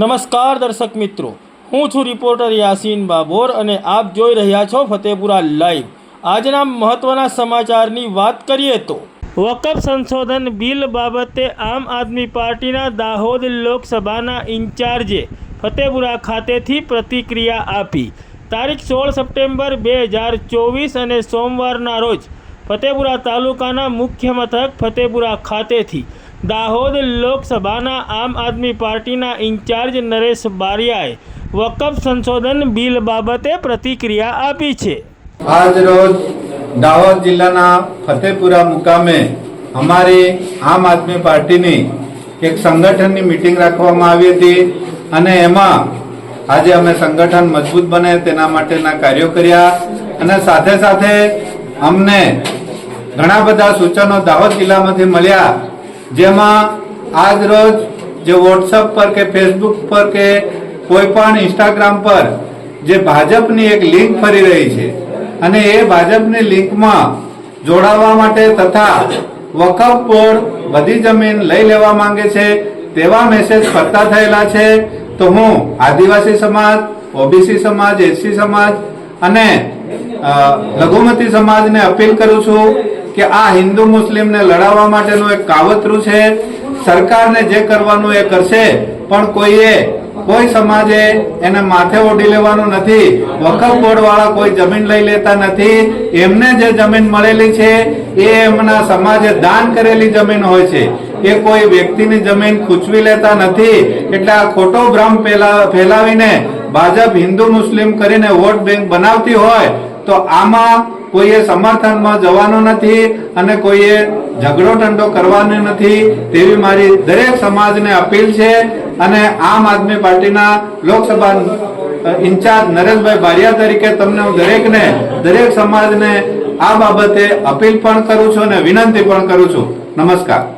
નમસ્કાર દર્શક મિત્રો. હું છું રિપોર્ટર યાસીન બાબોર અને આપ જોઈ રહ્યા છો ફતેપુરા લાઈવ. આજના મહત્વના સમાચારની વાત કરીએ તો, વકફ સંશોધન બિલ બાબતે આમ આદમી પાર્ટીના દાહોદ લોકસભાના ઇન્ચાર્જે ફતેપુરા ખાતેથી પ્રતિક્રિયા આપી. તારીખ સોળ સપ્ટેમ્બર બે હજાર ચોવીસ અને સોમવારના રોજ ફતેપુરા તાલુકાના મુખ્ય મથક ફતેપુરા ખાતેથી દાહોદ લોકસભાના આમ આદમી પાર્ટીના ઇન્ચાર્જ નરેશ બારિયાએ વકફ સંશોધન બિલ બાબતે પ્રતિક્રિયા આપી છે. આજ રોજ દાહોદ જિલ્લાના ફતેપુરા મુકામે અમારી આમ આદમી પાર્ટીની એક સંગઠનની મિટિંગ રાખવામાં આવી હતી અને એમાં આજે અમે સંગઠન મજબૂત બને તેના માટેના કાર્યો કર્યા અને સાથે સાથે અમને ઘણા બધા સૂચનો દાહોદ જિલ્લામાંથી મળ્યા જેમાં આજ રોજ જે વોટ્સઅપ પર કે ફેસબુક પર કે કોઈ પણ ઇન્સ્ટાગ્રામ પર જે ભાજપની એક લિંક ફરી રહી છે અને એ ભાજપની લિંકમાં જોડાવા માટે તથા વકફ બોર્ડ બધી જમીન લઈ લેવા માંગે છે તેવા મેસેજ ફરતા થયેલા છે. તો હું આદિવાસી સમાજ, ઓબીસી સમાજ, એસસી સમાજ અને લઘુમતી સમાજને અપીલ કરું છું કે આ હિન્દુ મુસ્લિમને લડાવવા માટેનું એક કાવતરું છે. સરકારને જે કરવાનું એ કરશે, પણ કોઈએ, કોઈ સમાજે એને માથે ઓઢી લેવાનું નથી. વખત બોર્ડ વાળા કોઈ જમીન લઈ લેતા નથી. એમને જે જમીન મળેલી છે, એ એમના સમાજે દાન કરેલી જમીન હોય છે. એ કોઈ વ્યક્તિની જમીન ખૂંચવી લેતા નથી. એટલે આ ખોટો ભ્રમ ફેલા- ફેલાવીને ભાજપ હિન્દુ મુસ્લિમ કરીને વોટ બેંક બનાવતી હોય, તો આમાં કોઈએ સમર્થનમાં જવાનું નથી અને કોઈએ ઝઘડો ટંડો કરવાનો નથી તેવી મારી દરેક સમાજને અપીલ છે અને આમ આદમી પાર્ટીના લોકસભા ઇન્ચાર્જ નરેશભાઈ બારિયા તરીકે તમને હું દરેકને, દરેક સમાજને આ બાબતે અપીલ પણ કરું છું અને વિનંતી પણ કરું છું. નમસ્કાર.